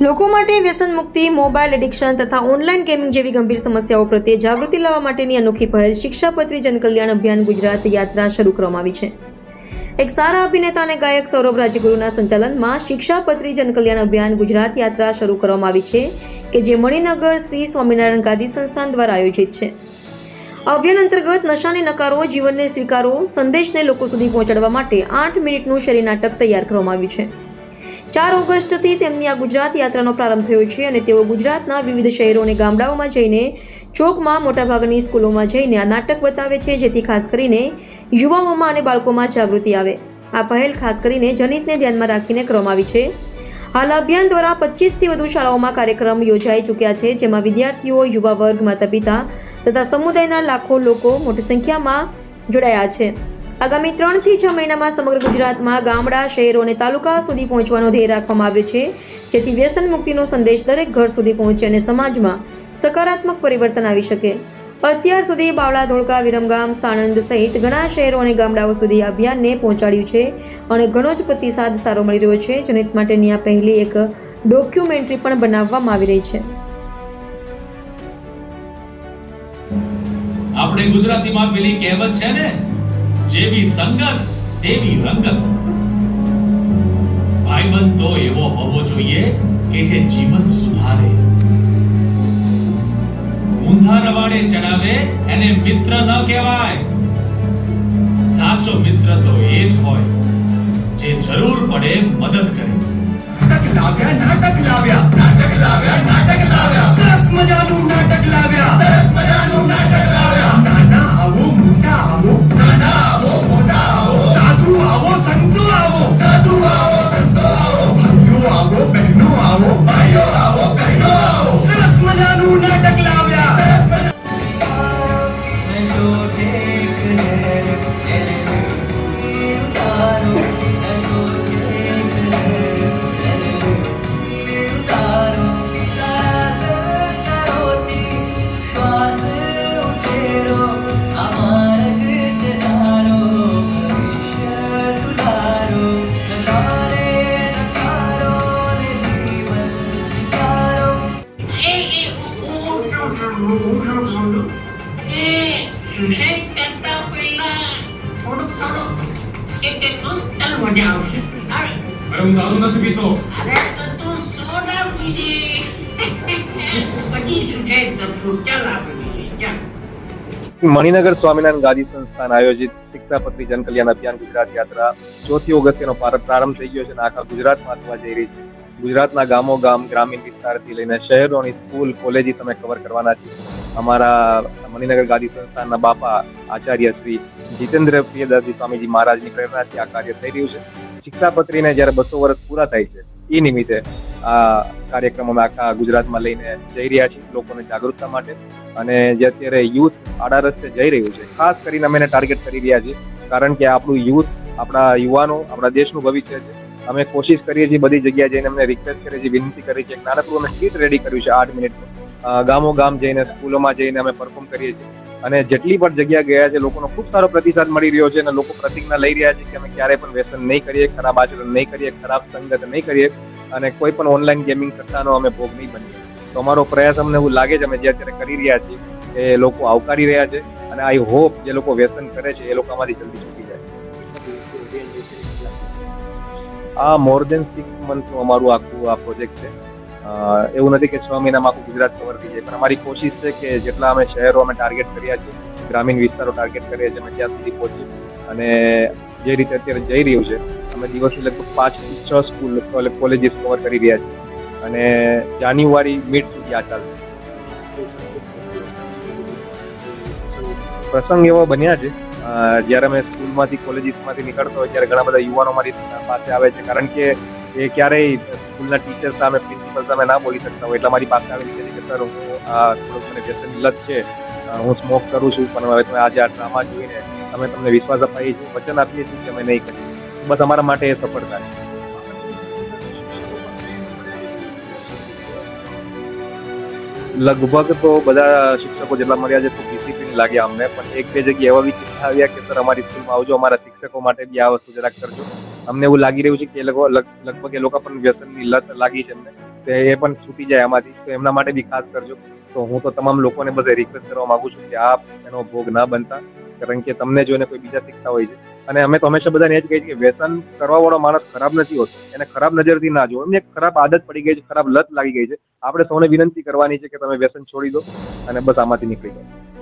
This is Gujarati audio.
લોકો માટે વ્યસન મુક્તિ, મોબાઈલ એડિક્શન તથા ઓનલાઈન ગેમિંગ જેવી ગંભીર સમસ્યાઓ પ્રત્યે જાગૃતિ લાવવા માટેની અનોખી પહેલ શિક્ષાપત્રી જનકલ્યાણ અભિયાન ગુજરાત યાત્રા શરૂ કરવામાં આવી છે. એક સારા અભિનેતા અને ગાયક સૌરભ રાજગુરુના સંચાલનમાં શિક્ષાપત્રી જનકલ્યાણ અભિયાન ગુજરાત યાત્રા શરૂ કરવામાં આવી છે, કે જે મણિનગર શ્રી સ્વામિનારાયણ ગાદી સંસ્થાન દ્વારા આયોજિત છે. અભિયાન અંતર્ગત નશાને નકારો, જીવનને સ્વીકારો, સંદેશને લોકો સુધી પહોંચાડવા માટે આઠ મિનિટનું શરીર નાટક તૈયાર કરવામાં આવ્યું છે. ચાર ઓગસ્ટથી તેમની આ ગુજરાત યાત્રાનો પ્રારંભ થયો છે અને તેઓ ગુજરાતના વિવિધ શહેરો અને ગામડાઓમાં જઈને ચોકમાં મોટાભાગની સ્કૂલોમાં જઈને આ નાટક બતાવે છે, જેથી ખાસ કરીને યુવાઓમાં અને બાળકોમાં જાગૃતિ આવે. આ પહેલ ખાસ કરીને જનિતને ધ્યાનમાં રાખીને કરવામાં આવી છે. હાલ અભિયાન દ્વારા પચીસથી વધુ શાળાઓમાં કાર્યક્રમ યોજાઈ ચૂક્યા છે, જેમાં વિદ્યાર્થીઓ યુવા વર્ગ માતા પિતા તથા સમુદાયના લાખો લોકો મોટી સંખ્યામાં જોડાયા છે. આગામી ત્રણથી છ મહિનામાં સમગ્ર ગુજરાતમાં ગામડા, શહેરો અને તાલુકા સુધી પહોંચવાનો ધ્યેય રાખવામાં આવ્યો છે. જેથી વ્યસન મુક્તિનો સંદેશ દરેક ઘર સુધી પહોંચે અને સમાજમાં સકારાત્મક પરિવર્તન આવી શકે. અત્યાર સુધી બાવળા, ધોળકા, વિરમગામ, સાણંદ સહિત ઘણા શહેરો અને ગામડાઓ સુધી અભિયાનને પહોંચાડ્યું છે અને ઘણો જ પ્રતિસાદ સારો મળી રહ્યો છે જનિત માટેની આ પહેલી એક ડોક્યુમેન્ટરી પણ બનાવવામાં આવી રહી છે. આપણે ગુજરાતીમાં પેલી કહેવત છે ને જેવી સંગત તેવી રંગત. ભાઈબંધ તો એવો હોવો જોઈએ કે જે જીવન સુધારે. ઊંધા રવાડે ચડાવે એને મિત્ર ન કહેવાય. સાચો મિત્ર તો એ જ હોય જે જરૂર પડે મદદ કરે. નાટક લાવ્યા નાટક લાવ્યા નાટક લાવ્યા નાટક લાવ્યા. સરસ મજાનું હું દારૂ નથી પીતો મણિનગર સ્વામિનારાયણ ગાદી સંસ્થાન આયોજિત શિક્ષાપત્રી જનકલ્યાણ અભિયાન ગુજરાત યાત્રા ચોથી ઓગસ્ટનો પ્રારંભ થઈ ગયો છે અને આખા ગુજરાતમાં થવા જઈ રહી છે. ગુજરાતના ગામો ગામ ગ્રામીણ વિસ્તારથી લઈને શહેરોની સ્કૂલ કોલેજીસ તમે કવર કરવાના છીએ અમારા મણિનગર ગાદી સંસ્થાનના બાપા આચાર્ય શ્રી જીતેન્દ્ર પ્રિયદાસજી સ્વામીજી મહારાજની પ્રેરણાથી આ કાર્ય થઈ રહ્યું છે. શિક્ષાપત્રીને જ્યારે બસો વર્ષ પૂરા થાય છે એ નિમિત્તે આ કાર્યક્રમ અમે આખા ગુજરાતમાં લઈને જઈ રહ્યા છીએ લોકોને જાગૃતતા માટે. અને જે અત્યારે યુથ આડા રસ્તે જઈ રહ્યું છે, ખાસ કરીને અમે એને ટાર્ગેટ કરી રહ્યા છીએ. કારણ કે આપણું યુથ આપણા યુવાનો, આપણા દેશનું ભવિષ્ય છે. અમે કોશિશ કરીએ છીએ બધી જગ્યાએ જઈને અમને રિક્વેસ્ટ કરીએ છીએ વિનંતી છીએ એક નાનકડું અમે સ્કીટ રેડી કર્યું છે આઠ મિનિટનું ગામો ગામ જઈને, સ્કૂલોમાં જઈને અમે પરફોર્મ કરીએ છીએ. અને જેટલી પણ જગ્યા ગયા છે, લોકોનો ખૂબ સારો પ્રતિસાદ મળી રહ્યો છે અને લોકો પ્રતિજ્ઞા લઈ રહ્યા છે કે અમે ક્યારેય પણ વ્યસન નહીં કરીએ, ખરાબ આચરણ નહીં કરીએ, ખરાબ સંગત નહીં કરીએ અને કોઈ પણ ઓનલાઈન ગેમિંગ સટ્ટાનો અમે ભોગ નહીં બનીએ. તો અમારો પ્રયાસ અમને એવું લાગે છે, અમે જે અત્યારે કરી રહ્યા છીએ, એ લોકો આવકારી રહ્યા છે અને આઈ હોપ જે લોકો વ્યસન કરે છે, એ લોકો અમારી જલ્દી આ મોર દેન સિક્સ મંથનું અમારું આખું આ પ્રોજેક્ટ છે. એવું નથી કે છ મહિનામાં આખું ગુજરાત કવર થઈ જાય, પણ અમારી કોશિશ છે કે જેટલા અમે શહેરો અમે ટાર્ગેટ કર્યા છે, ગ્રામીણ વિસ્તારો ટાર્ગેટ કરીએ છીએ અમે ત્યાં સુધી પહોંચી અને જે રીતે અત્યારે જઈ રહ્યું છે, અમે દિવસે લગભગ પાંચ છ સ્કૂલ કોલેજીસ કવર કરી રહ્યા છીએ અને જાન્યુઆરી મિડ સુધી આ ચાલશે પ્રસંગ એવા બન્યા છે જ્યારે અમે સ્કૂલમાંથી કોલેજીસમાંથી નીકળતો હોય ત્યારે ઘણા બધા યુવાનો મારી પાસે આવે છે. કારણ કે એ ક્યારેય સ્કૂલના ટીચર સામે, પ્રિન્સિપલ સામે ના બોલી શકતા હોય. એટલે મારી પાસે આવીને કહે કે, સર, હું આ થોડુંક મને વ્યસનની લત છે. હું સ્મોક કરું છું, પણ હવે તમે આજે આ ડ્રામા જોઈને અમે તમને વિશ્વાસ અપાઈએ છીએ, વચન આપીએ છીએ કે અમે નહીં કરીએ. બસ અમારા માટે એ સફળતા છે. લગભગ તો બધા શિક્ષકો જેટલા મળ્યા છે ખૂબ ડિસિપ્લિન લાગ્યા અમને. પણ એક બે જગ્યાએ એવા બી કિસ્સા આવ્યા કે, સર, અમારી સ્કૂલમાં આવજો, અમારા શિક્ષકો માટે બી આ વસ્તુ જરાક કરજો. અમને એવું લાગી રહ્યું છે કે એ લોકો લગ- લગભગ એ લોકો પણ વ્યસનની લત લાગી છે એમને તો એ પણ છૂટી જાય એમાંથી તો એમના માટે બી ખાસ કરજો. તો હું તો તમામ લોકોને બધે રિક્વેસ્ટ કરવા માંગુ છું કે આપ એનો ભોગ ના બનતા. કારણ કે તમને જોઈને કોઈ બીજા શીખતા હોય છે. અને અમે તો હંમેશા બધાને એ જ કહીએ છીએ કે વ્યસન કરવા વાળો માણસ ખરાબ નથી હોતો. એને ખરાબ નજરથી ના જોવો. એમને એક ખરાબ આદત પડી ગઈ છે, ખરાબ લત લાગી ગઈ છે. આપણે સૌને વિનંતી કરવાની છે કે તમે વ્યસન છોડી દો અને બસ આમાંથી નીકળી જાઓ.